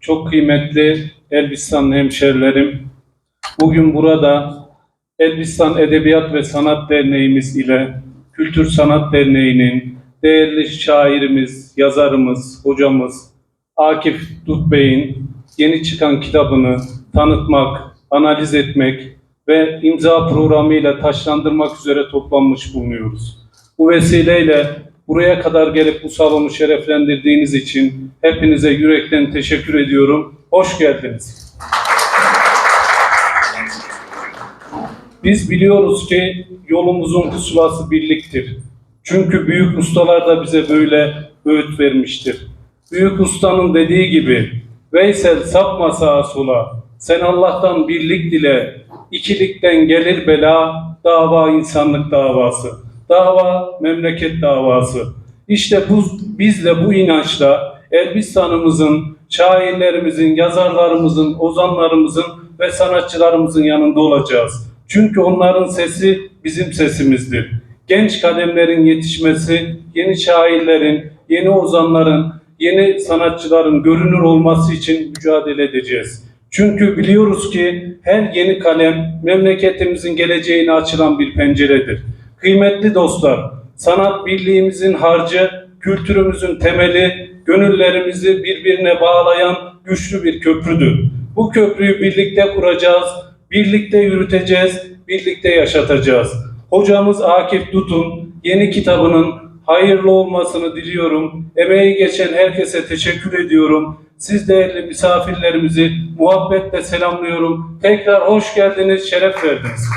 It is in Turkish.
Çok kıymetli Elbistan hemşerilerim, bugün burada Elbistan Edebiyat ve Sanat Derneğimiz ile Kültür Sanat Derneği'nin değerli şairimiz, yazarımız, hocamız Akif Dut Bey'in yeni çıkan kitabını tanıtmak, analiz etmek ve imza programıyla taşlandırmak üzere toplanmış bulunuyoruz. Bu vesileyle buraya kadar gelip bu salonu şereflendirdiğiniz için hepinize yürekten teşekkür ediyorum. Hoş geldiniz. Biz biliyoruz ki yolumuzun pusulası birliktir. Çünkü büyük ustalar da bize böyle öğüt vermiştir. Büyük ustanın dediği gibi Veysel sapma sağa sola, sen Allah'tan birlik dile, ikilikten gelir bela, dava insanlık davası, dava memleket davası. İşte bu, biz de bu inançla Elbistan'ımızın, şairlerimizin, yazarlarımızın, ozanlarımızın ve sanatçılarımızın yanında olacağız. Çünkü onların sesi bizim sesimizdir. Genç kalemlerin yetişmesi, yeni şairlerin, yeni ozanların, yeni sanatçıların görünür olması için mücadele edeceğiz. Çünkü biliyoruz ki her yeni kalem memleketimizin geleceğine açılan bir penceredir. Kıymetli dostlar, sanat birliğimizin harcı, kültürümüzün temeli, gönüllerimizi birbirine bağlayan güçlü bir köprüdür. Bu köprüyü birlikte kuracağız, birlikte yürüteceğiz, birlikte yaşatacağız. Hocamız Akif Dut'un yeni kitabının hayırlı olmasını diliyorum. Emeği geçen herkese teşekkür ediyorum. Siz değerli misafirlerimizi muhabbetle selamlıyorum. Tekrar hoş geldiniz, şeref verdiniz.